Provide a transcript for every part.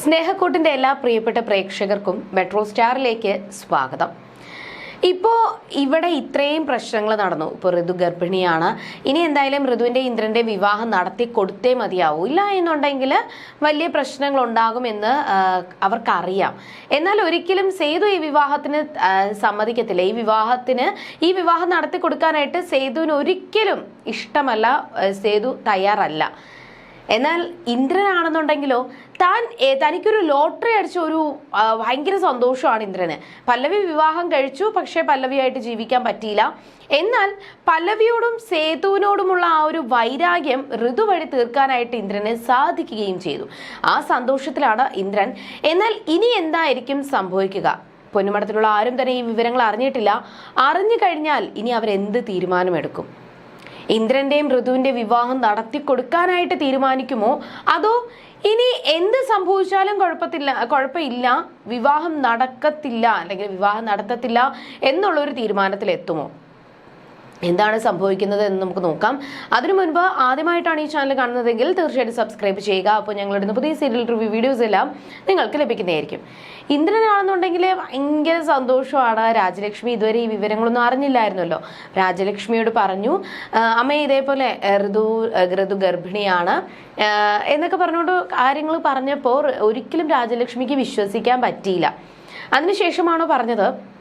സ്നേഹക്കൂട്ടിന്റെ എല്ലാ പ്രിയപ്പെട്ട പ്രേക്ഷകർക്കും മെട്രോ സ്റ്റാറിലേക്ക് സ്വാഗതം. ഇപ്പോൾ ഇവിടെ ഇത്രയും പ്രശ്നങ്ങൾ നടന്നു. ഇപ്പോൾ ഋതു ഗർഭിണിയാണ്. ഇനി എന്തായാലും ഋതുവിന്റെ ഇന്ദ്രന്റെ വിവാഹം നടത്തി കൊടുത്തേ മതിയാവൂ. ഇല്ല എന്നുണ്ടെങ്കിൽ വലിയ പ്രശ്നങ്ങൾ ഉണ്ടാകുമെന്ന് അവർക്കറിയാം. എന്നാൽ ഒരിക്കലും സേതു ഈ വിവാഹത്തിന് സമ്മതിക്കത്തില്ല. ഈ വിവാഹത്തിന് ഈ വിവാഹം നടത്തി കൊടുക്കാനായിട്ട് സേതുവിന് ഒരിക്കലും ഇഷ്ടമല്ല സേതു തയ്യാറല്ല. എന്നാൽ ഇന്ദ്രനാണെന്നുണ്ടെങ്കിലോ താൻ തനിക്കൊരു ലോട്ടറി അടിച്ച ഒരു ഭയങ്കര സന്തോഷമാണ് ഇന്ദ്രന്. പല്ലവി വിവാഹം കഴിച്ചു പക്ഷേ പല്ലവിയായിട്ട് ജീവിക്കാൻ പറ്റിയില്ല. എന്നാൽ പല്ലവിയോടും സേതുവിനോടുമുള്ള ആ ഒരു വൈരാഗ്യം ഋതു വഴി തീർക്കാനായിട്ട് ഇന്ദ്രന് സാധിക്കുകയും ചെയ്തു. ആ സന്തോഷത്തിലാണ് ഇന്ദ്രൻ. എന്നാൽ ഇനി എന്തായിരിക്കും സംഭവിക്കുക? പൊന്നുമടത്തിലുള്ള ആരും തന്നെ ഈ വിവരങ്ങൾ അറിഞ്ഞിട്ടില്ല. അറിഞ്ഞു കഴിഞ്ഞാൽ ഇനി അവരെന്ത് തീരുമാനമെടുക്കും? ഇന്ദ്രന്റെയും ഋതുവിന്റെ വിവാഹം നടത്തി കൊടുക്കാനായിട്ട് തീരുമാനിക്കുമോ? അതോ ഇനി എന്ത് സംഭവിച്ചാലും കുഴപ്പത്തില്ല കുഴപ്പമില്ല വിവാഹം നടക്കത്തില്ല അല്ലെങ്കിൽ വിവാഹം നടത്തത്തില്ല എന്നുള്ളൊരു തീരുമാനത്തിൽ എത്തുമോ എന്താണ് സംഭവിക്കുന്നത് എന്ന് നമുക്ക് നോക്കാം. അതിനു മുൻപ് ആദ്യമായിട്ടാണ് ഈ ചാനൽ കാണുന്നതെങ്കിൽ തീർച്ചയായിട്ടും സബ്സ്ക്രൈബ് ചെയ്യുക. അപ്പോൾ ഞങ്ങളുടെ പുതിയ സീരിയൽ റിവ്യൂ വീഡിയോസ് എല്ലാം നിങ്ങൾക്ക് ലഭിക്കുന്നതായിരിക്കും. ഇന്ദ്രനാണെന്നുണ്ടെങ്കിൽ ഭയങ്കര സന്തോഷമാണ്. രാജലക്ഷ്മി ഇതുവരെ ഈ വിവരങ്ങളൊന്നും അറിഞ്ഞില്ലായിരുന്നല്ലോ. രാജലക്ഷ്മിയോട് പറഞ്ഞു "ആ, അമ്മ ഇതേപോലെ ഋതു ഋതു ഗർഭിണിയാണ്. എന്നൊക്കെ പറഞ്ഞുകൊണ്ട് കാര്യങ്ങൾ പറഞ്ഞപ്പോൾ ഒരിക്കലും രാജലക്ഷ്മിക്ക് വിശ്വസിക്കാൻ പറ്റിയില്ല. അതിനുശേഷമാണോ പറഞ്ഞത്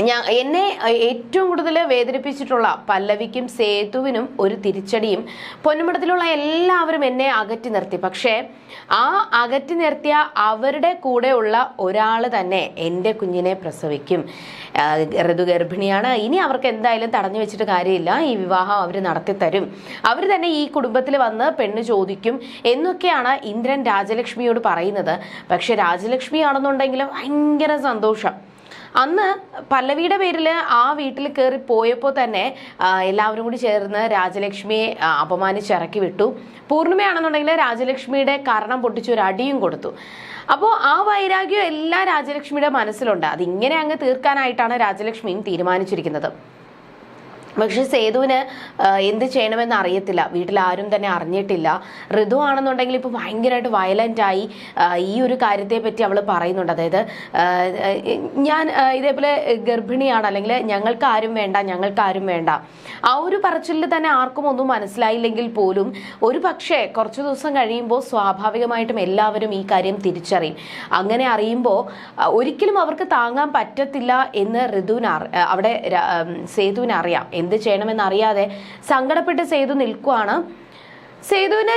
ഞാൻ എന്നെ ഏറ്റവും കൂടുതൽ വേദനിപ്പിച്ചിട്ടുള്ള പല്ലവിക്കും സേതുവിനും ഒരു തിരിച്ചടിയും പൊന്നുമടത്തിലുള്ള എല്ലാവരും എന്നെ അകറ്റി നിർത്തി. പക്ഷേ ആ അകറ്റി നിർത്തിയ അവരുടെ കൂടെയുള്ള ഒരാൾ തന്നെ എന്റെ കുഞ്ഞിനെ പ്രസവിക്കും. ഋതു ഗർഭിണിയാണ് ഇനി അവർക്ക് എന്തായാലും തടഞ്ഞു വെച്ചിട്ട് കാര്യമില്ല. ഈ വിവാഹം അവർ നടത്തി തരും. അവർ തന്നെ ഈ കുടുംബത്തിൽ വന്ന് പെണ്ണ് ചോദിക്കും എന്നൊക്കെയാണ് ഇന്ദ്രൻ രാജലക്ഷ്മിയോട് പറയുന്നത്. പക്ഷെ രാജലക്ഷ്മി ആണെന്നുണ്ടെങ്കിൽ ഭയങ്കര സന്തോഷം. അന്ന് പല്ലവിയുടെ പേരിൽ ആ വീട്ടിൽ കയറി പോയപ്പോൾ തന്നെ എല്ലാവരും കൂടി ചേർന്ന് രാജലക്ഷ്മിയെ അപമാനിച്ചിറക്കി വിട്ടു. പൂർണിമയാണെന്നുണ്ടെങ്കിൽ രാജലക്ഷ്മിയുടെ കാരണം പൊട്ടിച്ച് ഒരു അടിയും കൊടുത്തു. അപ്പോൾ ആ വൈരാഗ്യം എല്ലാ രാജലക്ഷ്മിയുടെ മനസ്സിലുണ്ട്. അതിങ്ങനെ അങ്ങ് തീർക്കാനായിട്ടാണ് രാജലക്ഷ്മിയും തീരുമാനിച്ചിരിക്കുന്നത്. പക്ഷെ സേതുവിന് എന്ത് ചെയ്യണമെന്ന് അറിയത്തില്ല. വീട്ടിൽ ആരും തന്നെ അറിഞ്ഞിട്ടില്ല. ഋതു ആണെന്നുണ്ടെങ്കിൽ ഇപ്പോൾ ഭയങ്കരമായിട്ട് വയലന്റ് ആയി ഈ ഒരു കാര്യത്തെ പറ്റി അവൾ പറയുന്നുണ്ട്. അതായത് ഞാൻ ഇതേപോലെ ഗർഭിണിയാണ്. അല്ലെങ്കിൽ ഞങ്ങൾക്ക് ആരും വേണ്ട ഞങ്ങൾക്ക് ആരും വേണ്ട. ആ ഒരു പറച്ചിലിൽ തന്നെ ആർക്കും ഒന്നും മനസ്സിലായില്ലെങ്കിൽ പോലും ഒരു പക്ഷേ കുറച്ച് ദിവസം കഴിയുമ്പോൾ സ്വാഭാവികമായിട്ടും എല്ലാവരും ഈ കാര്യം തിരിച്ചറിയും. അങ്ങനെ അറിയുമ്പോൾ ഒരിക്കലും അവർക്ക് താങ്ങാൻ പറ്റത്തില്ല എന്ന് ഋതുവിന് അവിടെ സേതുവിനറിയാം എന്ത് ചെയ്യണമെന്ന് അറിയാതെ സങ്കടപ്പെട്ട് സേതു നിൽക്കുവാണ്. സേതുവിന്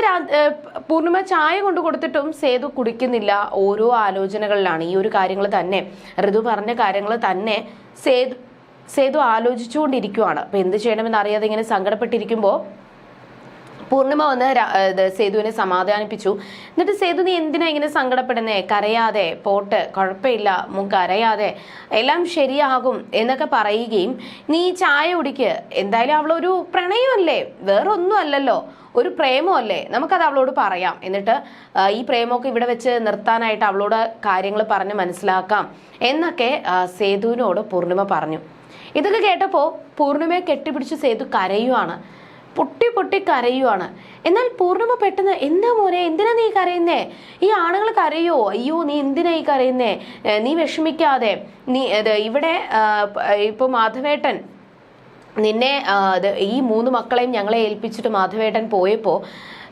പൂർണിമ ചായ കൊണ്ട് കൊടുത്തിട്ടും സേതു കുടിക്കുന്നില്ല. ഓരോ ആലോചനകളിലാണ്. ഈ ഒരു കാര്യങ്ങൾ തന്നെ. ഋതു പറഞ്ഞ കാര്യങ്ങൾ തന്നെ സേതു സേതു ആലോചിച്ചുകൊണ്ടിരിക്കുവാണ്. അപ്പൊ എന്ത് ചെയ്യണമെന്ന് അറിയാതെ ഇങ്ങനെ സങ്കടപ്പെട്ടിരിക്കുമ്പോൾ പൂർണിമ വന്ന് സേതുവിനെ സമാധാനിപ്പിച്ചു. എന്നിട്ട് സേതു നീ എന്തിനാ ഇങ്ങനെ സങ്കടപ്പെടുന്നേ? കരയാതെ പോട്ട് കുഴപ്പമില്ല മുക്ക് കരയാതെ എല്ലാം ശരിയാകും എന്നൊക്കെ പറയുകയും നീ ചായ കുടിക്ക്. എന്തായാലും അവളൊരു പ്രണയമല്ലേ? വേറൊന്നും അല്ലല്ലോ. ഒരു പ്രേമമല്ലേ? നമുക്കത് അവളോട് പറയാം. എന്നിട്ട് ഈ പ്രേമമൊക്കെ ഇവിടെ വെച്ച് നിർത്താനായിട്ട് അവളോട് കാര്യങ്ങൾ പറഞ്ഞ് മനസ്സിലാക്കാം എന്നൊക്കെ സേതുവിനോട് പൂർണിമ പറഞ്ഞു. ഇതൊക്കെ കേട്ടപ്പോൾ പൂർണിമയെ കെട്ടിപ്പിടിച്ച് സേതു കരയുവാണ്. പൊട്ടി പൊട്ടി കരയുവാണ്. എന്നാൽ പൂർണിമ പെട്ടെന്ന് എന്താ മോനെ എന്തിനാ നീ കരയുന്നേ? ഈ ആണുങ്ങൾ കരയോ? അയ്യോ നീ എന്തിനാ ഈ കരയുന്നേ? നീ വിഷമിക്കാതെ. നീ ഇവിടെ ഇപ്പൊ മാധവേട്ടൻ നിന്നെ ഈ മൂന്ന് മക്കളെയും ഞങ്ങളെ ഏൽപ്പിച്ചിട്ട് മാധവേട്ടൻ പോയപ്പോൾ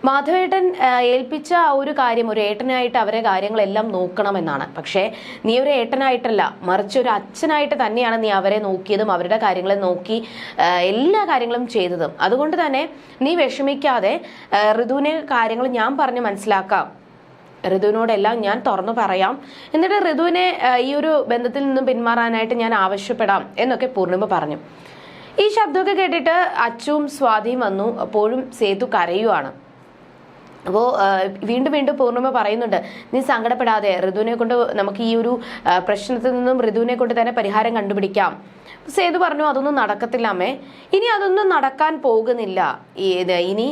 മാധവേട്ടൻ ഏൽപ്പിച്ച ആ ഒരു കാര്യം ഒരു ഏട്ടനായിട്ട് അവരെ കാര്യങ്ങളെല്ലാം നോക്കണമെന്നാണ്. പക്ഷേ നീ ഒരു ഏട്ടനായിട്ടല്ല മറിച്ച് ഒരു അച്ഛനായിട്ട് തന്നെയാണ് നീ അവരെ നോക്കിയതും അവരുടെ കാര്യങ്ങളെ നോക്കി എല്ലാ കാര്യങ്ങളും ചെയ്തതും. അതുകൊണ്ട് തന്നെ നീ വിഷമിക്കാതെ ഋതുവിനെ കാര്യങ്ങൾ ഞാൻ പറഞ്ഞ് മനസ്സിലാക്കാം. ഋതുവിനോടെല്ലാം ഞാൻ തുറന്നു പറയാം. എന്നിട്ട് ഋതുവിനെ ഈ ഒരു ബന്ധത്തിൽ നിന്നും പിന്മാറാനായിട്ട് ഞാൻ ആവശ്യപ്പെടാം എന്നൊക്കെ പൂർണിമ പറഞ്ഞു. ഈ ശബ്ദമൊക്കെ കേട്ടിട്ട് അച്ചുവും സ്വാതിയും വന്നു. അപ്പോഴും സേതു കരയുവാണ്. അപ്പോൾ വീണ്ടും വീണ്ടും പൂർണിമ പറയുന്നുണ്ട് നീ സങ്കടപ്പെടാതെ ഋതുവിനെ കൊണ്ട് നമുക്ക് ഈ ഒരു പ്രശ്നത്തിൽ നിന്നും ഋതുവിനെ കൊണ്ട് തന്നെ പരിഹാരം കണ്ടുപിടിക്കാം. സേതു പറഞ്ഞു അതൊന്നും നടക്കത്തില്ല അമ്മേ. ഇനി അതൊന്നും നടക്കാൻ പോകുന്നില്ല. ഇനി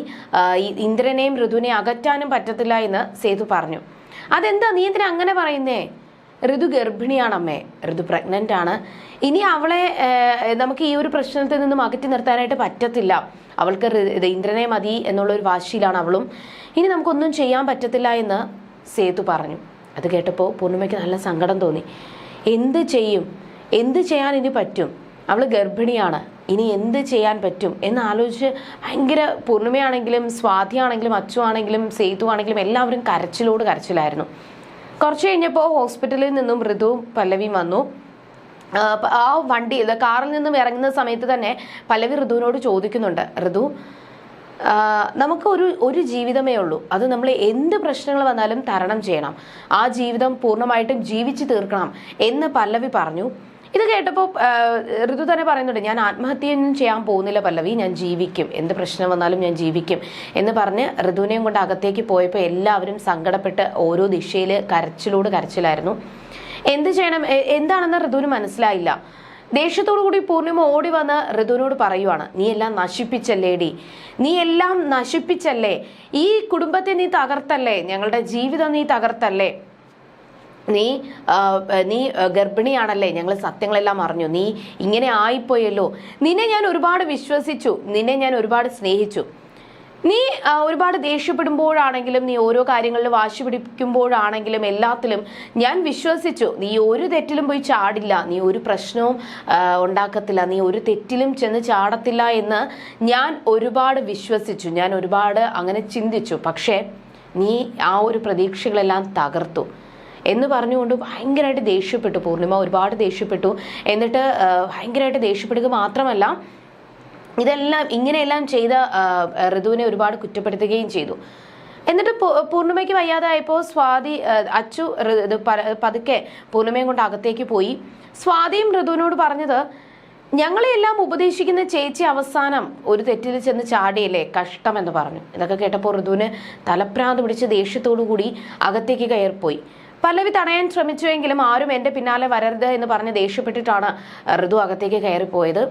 ഇന്ദ്രനെയും ഋതുവിനെയും അകറ്റാനും പറ്റത്തില്ല എന്ന് സേതു പറഞ്ഞു. അതെന്താ? നീ എന്തിനാ അങ്ങനെ പറയുന്നേ? ഋതു ഗർഭിണിയാണ് അമ്മേ ഋതു പ്രഗ്നന്റ് ആണ്. ഇനി അവളെ നമുക്ക് ഈ ഒരു പ്രശ്നത്തിൽ നിന്നും അകറ്റി നിർത്താനായിട്ട് പറ്റത്തില്ല. അവൾക്ക് ഇന്ദ്രനെ മതി എന്നുള്ള ഒരു വാശിയിലാണ് അവളും. ഇനി നമുക്കൊന്നും ചെയ്യാൻ പറ്റത്തില്ല എന്ന് സേതു പറഞ്ഞു. അത് കേട്ടപ്പോൾ പൂർണിമയ്ക്ക് നല്ല സങ്കടം തോന്നി. എന്ത് ചെയ്യും? എന്ത് ചെയ്യാൻ ഇനി പറ്റും? അവൾ ഗർഭിണിയാണ്. ഇനി എന്ത് ചെയ്യാൻ പറ്റും? എന്ന് ആലോചിച്ച് ഭയങ്കര പൂർണിമയാണെങ്കിലും സ്വാതിയാണെങ്കിലും അച്ചു ആണെങ്കിലും സേതു ആണെങ്കിലും എല്ലാവരും കരച്ചിലോട് കരച്ചിലായിരുന്നു. കുറച്ച് കഴിഞ്ഞപ്പോൾ ഹോസ്പിറ്റലിൽ നിന്നും മൃദുവും പല്ലവിയും വന്നു. ആ, വണ്ടി കാറിൽ നിന്നും ഇറങ്ങുന്ന സമയത്ത് തന്നെ പല്ലവി ഋതുവിനോട് ചോദിക്കുന്നുണ്ട് ഋതു നമുക്ക് ഒരു ഒരു ജീവിതമേ ഉള്ളൂ. അത് നമ്മൾ എന്ത് പ്രശ്നങ്ങൾ വന്നാലും തരണം ചെയ്യണം. ആ ജീവിതം പൂർണമായിട്ടും ജീവിച്ചു തീർക്കണം എന്ന് പല്ലവി പറഞ്ഞു. ഇത് കേട്ടപ്പോൾ ഋതു തന്നെ പറയുന്നുണ്ട് ഞാൻ ആത്മഹത്യയൊന്നും ചെയ്യാൻ പോകുന്നില്ല പല്ലവി ഞാൻ ജീവിക്കും. എന്ത് പ്രശ്നം വന്നാലും ഞാൻ ജീവിക്കും. എന്ന് പറഞ്ഞ് ഋതുവിനെയും കൊണ്ട് അകത്തേക്ക് പോയപ്പോൾ എല്ലാവരും സങ്കടപ്പെട്ട് ഓരോ ദിശയിൽ കരച്ചിലോട് കരച്ചിലായിരുന്നു. എന്ത് ചെയ്യണം? എന്താണെന്ന് ഋതുവിന് മനസ്സിലായില്ല. ദേഷ്യത്തോടു കൂടി പൂർണിമ ഓടി വന്ന് ഋതുവിനോട് പറയുവാണ് നീ എല്ലാം നശിപ്പിച്ചല്ലേടി? നീ എല്ലാം നശിപ്പിച്ചല്ലേ? ഈ കുടുംബത്തെ നീ തകർത്തല്ലേ? ഞങ്ങളുടെ ജീവിതം നീ തകർത്തല്ലേ? നീ നീ ഗർഭിണിയാണല്ലേ? ഞങ്ങൾ സത്യങ്ങളെല്ലാം അറിഞ്ഞു. നീ ഇങ്ങനെ ആയിപ്പോയല്ലോ. നിന്നെ ഞാൻ ഒരുപാട് വിശ്വസിച്ചു. നിന്നെ ഞാൻ ഒരുപാട് സ്നേഹിച്ചു. നീ ഒരുപാട് ദേഷ്യപ്പെടുമ്പോഴാണെങ്കിലും നീ ഓരോ കാര്യങ്ങളിൽ വാശി പിടിക്കുമ്പോഴാണെങ്കിലും എല്ലാത്തിലും ഞാൻ വിശ്വസിച്ചു. നീ ഒരു തെറ്റിലും പോയി ചാടില്ല. നീ ഒരു പ്രശ്നവും ഉണ്ടാക്കത്തില്ല. നീ ഒരു തെറ്റിലും ചെന്ന് ചാടത്തില്ല എന്ന് ഞാൻ ഒരുപാട് വിശ്വസിച്ചു. ഞാൻ ഒരുപാട് അങ്ങനെ ചിന്തിച്ചു. പക്ഷേ നീ ആ ഒരു പ്രതീക്ഷകളെല്ലാം തകർത്തു. എന്ന് പറഞ്ഞുകൊണ്ട് ഭയങ്കരമായിട്ട് ദേഷ്യപ്പെട്ടു. പൂർണിമ ഒരുപാട് ദേഷ്യപ്പെട്ടു. എന്നിട്ട് ഭയങ്കരമായിട്ട് ദേഷ്യപ്പെടുക മാത്രമല്ല ഇതെല്ലാം ഇങ്ങനെയെല്ലാം ചെയ്ത ഋതുവിനെ ഒരുപാട് കുറ്റപ്പെടുത്തുകയും ചെയ്തു. എന്നിട്ട് പൂർണിമയ്ക്ക് വയ്യാതായപ്പോൾ സ്വാതി അച്ചു പതുക്കെ പൂർണിമയും കൊണ്ട് അകത്തേക്ക് പോയി. സ്വാതിയും ഋതുവിനോട് പറഞ്ഞത് ഞങ്ങളെല്ലാം ഉപദേശിക്കുന്ന ചേച്ചി അവസാനം ഒരു തെറ്റിൽ ചെന്ന് ചാടിയല്ലേ കഷ്ടം എന്ന് പറഞ്ഞു. ഇതൊക്കെ കേട്ടപ്പോൾ ഋതുവിന് തലപ്രാന്ത് പിടിച്ച് ദേഷ്യത്തോടു കൂടി അകത്തേക്ക് കയറിപ്പോയി. പല്ലവി തടയാൻ ശ്രമിച്ചുവെങ്കിലും ആരും എന്റെ പിന്നാലെ വരരുത് എന്ന് പറഞ്ഞ് ദേഷ്യപ്പെട്ടിട്ടാണ് ഋതു അകത്തേക്ക് കയറിപ്പോയത്.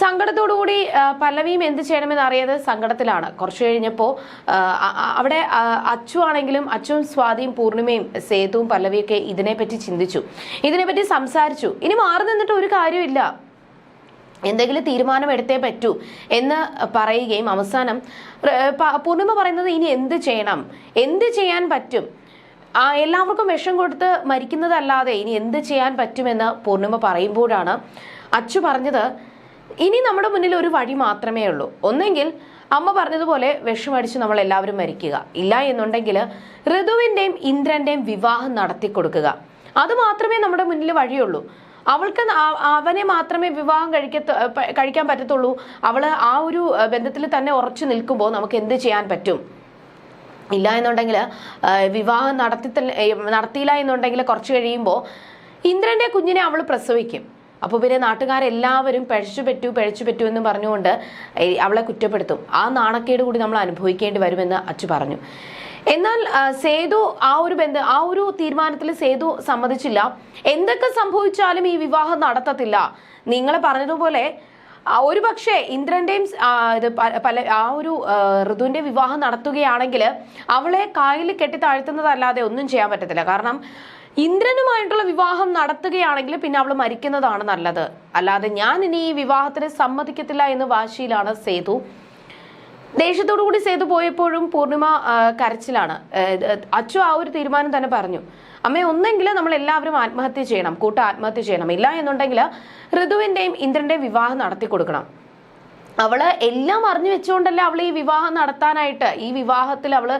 സങ്കടത്തോടുകൂടി പല്ലവിയും എന്ത് ചെയ്യണമെന്ന് അറിയാതെ സങ്കടത്തിലാണ്. കുറച്ച് കഴിഞ്ഞപ്പോൾ അവിടെ അച്ചു ആണെങ്കിലും അച്ചുവും സ്വാതിയും പൂർണിമയും സേതുവും പല്ലവിയൊക്കെ ഇതിനെപ്പറ്റി ചിന്തിച്ചു. ഇതിനെപ്പറ്റി സംസാരിച്ചു. ഇനി മാറി നിന്നിട്ട് ഒരു കാര്യമില്ല. എന്തെങ്കിലും തീരുമാനം എടുത്തേ പറ്റൂ എന്ന് പറയുകയും അവസാനം പൂർണിമ പറയുന്നത് ഇനി എന്ത് ചെയ്യണം? എന്ത് ചെയ്യാൻ പറ്റും? എല്ലാവർക്കും വിഷം കൊടുത്ത് മരിക്കുന്നതല്ലാതെ ഇനി എന്ത് ചെയ്യാൻ പറ്റുമെന്ന് പൂർണിമ പറയുമ്പോഴാണ് അച്ചു പറഞ്ഞത് ഇനി നമ്മുടെ മുന്നിൽ ഒരു വഴി മാത്രമേ ഉള്ളൂ. ഒന്നെങ്കിൽ അമ്മ പറഞ്ഞതുപോലെ വിഷമടിച്ച് നമ്മൾ എല്ലാവരും മരിക്കുക. ഇല്ല എന്നുണ്ടെങ്കിൽ ഋതുവിന്റെയും ഇന്ദ്രന്റെയും വിവാഹം നടത്തി കൊടുക്കുക. അത് മാത്രമേ നമ്മുടെ മുന്നിൽ വഴിയുള്ളൂ. അവൾക്ക് അവനെ മാത്രമേ വിവാഹം കഴിക്കത്ത കഴിക്കാൻ പറ്റത്തുള്ളൂ. അവൾ ആ ഒരു ബന്ധത്തിൽ തന്നെ ഉറച്ചു നിൽക്കുമ്പോൾ നമുക്ക് എന്ത് ചെയ്യാൻ പറ്റും? ഇല്ല എന്നുണ്ടെങ്കിൽ വിവാഹം നടത്തി നടത്തിയില്ല എന്നുണ്ടെങ്കിൽ കുറച്ച് കഴിയുമ്പോൾ ഇന്ദ്രന്റെ കുഞ്ഞിനെ അവൾ പ്രസവിക്കും. അപ്പോൾ പിന്നെ നാട്ടുകാരെല്ലാവരും പഴച്ചു പറ്റൂ പിഴച്ചു പറ്റൂ എന്ന് പറഞ്ഞുകൊണ്ട് അവളെ കുറ്റപ്പെടുത്തും. ആ നാണക്കേട് കൂടി നമ്മൾ അനുഭവിക്കേണ്ടി വരുമെന്ന് അച്ചു പറഞ്ഞു. എന്നാൽ സേതു ആ ഒരു ബന്ധം ആ ഒരു തീരുമാനത്തിൽ സേതു സമ്മതിച്ചില്ല. എന്തൊക്കെ സംഭവിച്ചാലും ഈ വിവാഹം നടത്തത്തില്ല. നിങ്ങൾ പറഞ്ഞതുപോലെ ഒരു പക്ഷേ ഇന്ദ്രന്റെയും പല ആ ഒരു ഋതുവിന്റെ വിവാഹം നടത്തുകയാണെങ്കിൽ അവളെ കായലിൽ കെട്ടി താഴ്ത്തുന്നതല്ലാതെ ഒന്നും ചെയ്യാൻ പറ്റത്തില്ല. കാരണം ഇന്ദ്രനുമായിട്ടുള്ള വിവാഹം നടത്തുകയാണെങ്കിൽ പിന്നെ അവൾ മരിക്കുന്നതാണ് നല്ലത്. അല്ലാതെ ഞാൻ ഇനി ഈ വിവാഹത്തിന് സമ്മതിക്കത്തില്ല എന്ന് വാശിയിലാണ് സേതു. ദേഷ്യത്തോടു കൂടി സേതു പോയപ്പോഴും പൂർണിമ കരച്ചിലാണ്. അച്ചു ആ ഒരു തീരുമാനം തന്നെ പറഞ്ഞു. അമ്മ ഒന്നെങ്കിൽ നമ്മൾ എല്ലാവരും ആത്മഹത്യ ചെയ്യണം കൂട്ട ആത്മഹത്യ ചെയ്യണം. ഇല്ല എന്നുണ്ടെങ്കിൽ ഋതുവിന്റെയും ഇന്ദ്രന്റെയും വിവാഹം നടത്തി കൊടുക്കണം. അവൾ എല്ലാം അറിഞ്ഞു വെച്ചുകൊണ്ടല്ലേ അവൾ ഈ വിവാഹം നടത്താനായിട്ട് ഈ വിവാഹത്തിൽ അവൾ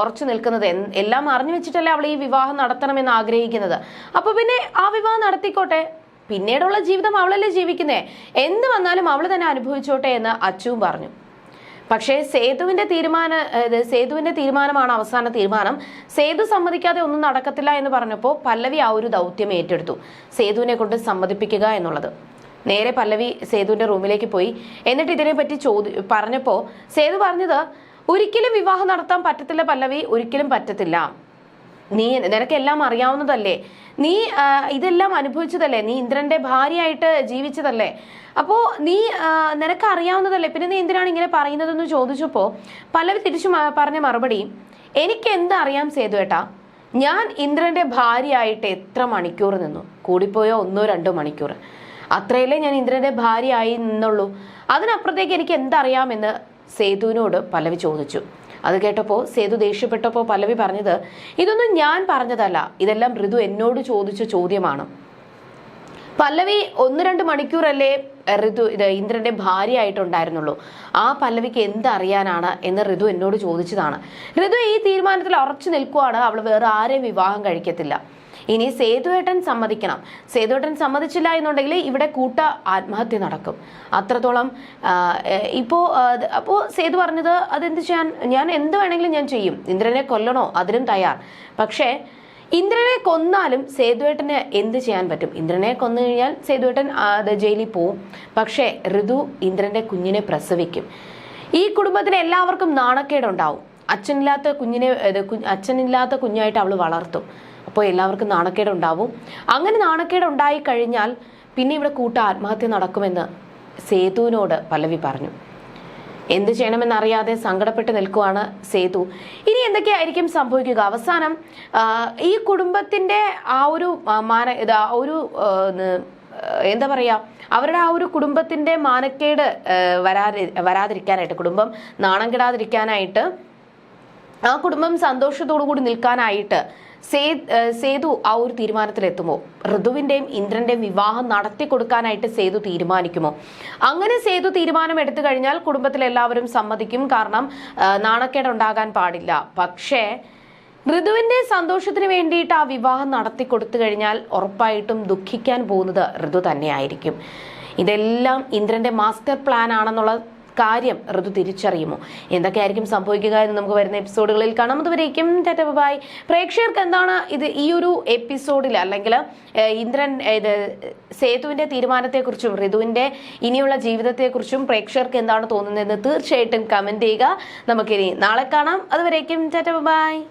ഉറച്ചു നിൽക്കുന്നത്. എല്ലാം അറിഞ്ഞു വെച്ചിട്ടല്ലേ അവൾ ഈ വിവാഹം നടത്തണമെന്ന് ആഗ്രഹിക്കുന്നത്. അപ്പൊ പിന്നെ ആ വിവാഹം നടത്തിക്കോട്ടെ. പിന്നീടുള്ള ജീവിതം അവളല്ലേ ജീവിക്കുന്നേ. എന്ത് വന്നാലും അവൾ തന്നെ അനുഭവിച്ചോട്ടെ എന്ന് അച്ചുവും പറഞ്ഞു. പക്ഷേ സേതുവിന്റെ തീരുമാന സേതുവിന്റെ തീരുമാനമാണ് അവസാന തീരുമാനം. സേതു സമ്മതിക്കാതെ ഒന്നും നടക്കത്തില്ല എന്ന് പറഞ്ഞപ്പോൾ പല്ലവി ആ ഒരു ദൗത്യം ഏറ്റെടുത്തു. സേതുവിനെ കൊണ്ട് സമ്മതിപ്പിക്കുക എന്നുള്ളത്. നേരെ പല്ലവി സേതുവിന്റെ റൂമിലേക്ക് പോയി. എന്നിട്ട് ഇതിനെപ്പറ്റി ചോദി പറഞ്ഞപ്പോൾ സേതു പറഞ്ഞത് ഒരിക്കലും വിവാഹം നടത്താൻ പറ്റത്തില്ല പല്ലവി ഒരിക്കലും പറ്റത്തില്ല. നീ നിനക്കെല്ലാം അറിയാവുന്നതല്ലേ? നീ ഇതെല്ലാം അനുഭവിച്ചതല്ലേ? നീ ഇന്ദ്രന്റെ ഭാര്യയായിട്ട് ജീവിച്ചതല്ലേ? അപ്പോ നീ നിനക്ക് അറിയാവുന്നതല്ലേ പിന്നെ നീ എന്തിനാണ് ഇങ്ങനെ പറയുന്നതെന്ന് ചോദിച്ചപ്പോ പലവി തിരിച്ചു പറഞ്ഞ മറുപടി എനിക്ക് എന്തറിയാം സേതുവേട്ടാ ഞാൻ ഇന്ദ്രന്റെ ഭാര്യയായിട്ട് എത്ര മണിക്കൂർ നിന്നു? കൂടിപ്പോയോ ഒന്നോ രണ്ടോ മണിക്കൂർ? അത്രയല്ലേ ഞാൻ ഇന്ദ്രന്റെ ഭാര്യയായി നിന്നുള്ളൂ. അതിനപ്പുറത്തേക്ക് എനിക്ക് എന്തറിയാമെന്ന് സേതുവിനോട് പലവി ചോദിച്ചു. അത് കേട്ടപ്പോൾ സേതു ദേഷ്യപ്പെട്ടപ്പോൾ പല്ലവി പറഞ്ഞത് ഇതൊന്നും ഞാൻ പറഞ്ഞതല്ല. ഇതെല്ലാം ഋതു എന്നോട് ചോദിച്ച ചോദ്യമാണ്. പല്ലവി ഒന്ന് രണ്ട് മണിക്കൂറല്ലേ ഋതു ഇത് ഇന്ദ്രന്റെ ഭാര്യയായിട്ടുണ്ടായിരുന്നുള്ളൂ. ആ പല്ലവിക്ക് എന്തറിയാനാണ് എന്ന് ഋതു എന്നോട് ചോദിച്ചതാണ്. ഋതു ഈ തീരുമാനത്തിൽ ഉറച്ചു നിൽക്കുവാണ്. അവൾ വേറെ ആരെയും വിവാഹം കഴിക്കത്തില്ല. ഇനി സേതുവേട്ടൻ സമ്മതിക്കണം. സേതുവേട്ടൻ സമ്മതിച്ചില്ല എന്നുണ്ടെങ്കിൽ ഇവിടെ കൂട്ട ആത്മഹത്യ നടക്കും. അത്രത്തോളം ഇപ്പോൾ അപ്പോൾ സേതു പറഞ്ഞത് അതെന്ത് ചെയ്യാൻ ഞാൻ എന്ത് വേണമെങ്കിലും ഞാൻ ചെയ്യും. ഇന്ദ്രനെ കൊല്ലണോ? അതിനും തയ്യാർ. പക്ഷേ ഇന്ദ്രനെ കൊന്നാലും സേതുവേട്ടന് എന്ത് ചെയ്യാൻ പറ്റും? ഇന്ദ്രനെ കൊന്നു കഴിഞ്ഞാൽ സേതുവേട്ടൻ ജയിലിൽ പോവും. പക്ഷേ ഋതു ഇന്ദ്രന്റെ കുഞ്ഞിനെ പ്രസവിക്കും. ഈ കുടുംബത്തിന് എല്ലാവർക്കും നാണക്കേടുണ്ടാവും. അച്ഛനില്ലാത്ത കുഞ്ഞിനെ അച്ഛനില്ലാത്ത കുഞ്ഞായിട്ട് അവൾ വളർത്തും. അപ്പോൾ എല്ലാവർക്കും നാണക്കേടുണ്ടാവും. അങ്ങനെ നാണക്കേട് ഉണ്ടായി കഴിഞ്ഞാൽ പിന്നെ ഇവിടെ കൂട്ട ആത്മഹത്യ നടക്കുമെന്ന് സേതുവിനോട് പല്ലവി പറഞ്ഞു. എന്ത് ചെയ്യണമെന്നറിയാതെ സങ്കടപ്പെട്ട് നിൽക്കുവാണ് സേതു. ഇനി എന്തൊക്കെയായിരിക്കും സംഭവിക്കുക? അവസാനം ഈ കുടുംബത്തിന്റെ ആ ഒരു മാന ഒരു എന്താ പറയുക അവരുടെ ആ ഒരു കുടുംബത്തിന്റെ മാനക്കേട് വരാതി വരാതിരിക്കാനായിട്ട് കുടുംബം നാണം കെടാതിരിക്കാനായിട്ട് ആ കുടുംബം സന്തോഷത്തോടു കൂടി നിൽക്കാനായിട്ട് സേതു ആ ഒരു തീരുമാനത്തിലെത്തുമോ? ഋതുവിന്റെയും ഇന്ദ്രന്റെയും വിവാഹം നടത്തി കൊടുക്കാനായിട്ട് സേതു തീരുമാനിക്കുമോ? അങ്ങനെ സേതു തീരുമാനം എടുത്തു കഴിഞ്ഞാൽ കുടുംബത്തിലെല്ലാവരും സമ്മതിക്കും. കാരണം നാണക്കേട് ഉണ്ടാകാൻ പാടില്ല. പക്ഷേ ഋതുവിന്റെ സന്തോഷത്തിന് വേണ്ടിയിട്ട് ആ വിവാഹം നടത്തി കൊടുത്തു കഴിഞ്ഞാൽ ഉറപ്പായിട്ടും ദുഃഖിക്കാൻ പോകുന്നത് ഋതു തന്നെയായിരിക്കും. ഇതെല്ലാം ഇന്ദ്രന്റെ മാസ്റ്റർ പ്ലാൻ ആണെന്നുള്ള കാര്യം ഋതു തിരിച്ചറിയുമോ? എന്തൊക്കെയായിരിക്കും സംഭവിക്കുക എന്ന് നമുക്ക് വരുന്ന എപ്പിസോഡുകളിൽ കാണാം. അതുവരേക്കും ടാറ്റ ബൈ പ്രേക്ഷകർക്ക് എന്താണ് ഇത് ഈ ഒരു എപ്പിസോഡിൽ അല്ലെങ്കിൽ ഇന്ദ്രൻ ഇത് സേതുവിന്റെ തീരുമാനത്തെക്കുറിച്ചും ഋതുവിന്റെ ഇനിയുള്ള ജീവിതത്തെക്കുറിച്ചും പ്രേക്ഷകർക്ക് എന്താണ് തോന്നുന്നതെന്ന് തീർച്ചയായിട്ടും കമന്റ് ചെയ്യുക. നമുക്കിനി നാളെ കാണാം. അതുവരേക്കും ടാറ്റ ബൈ.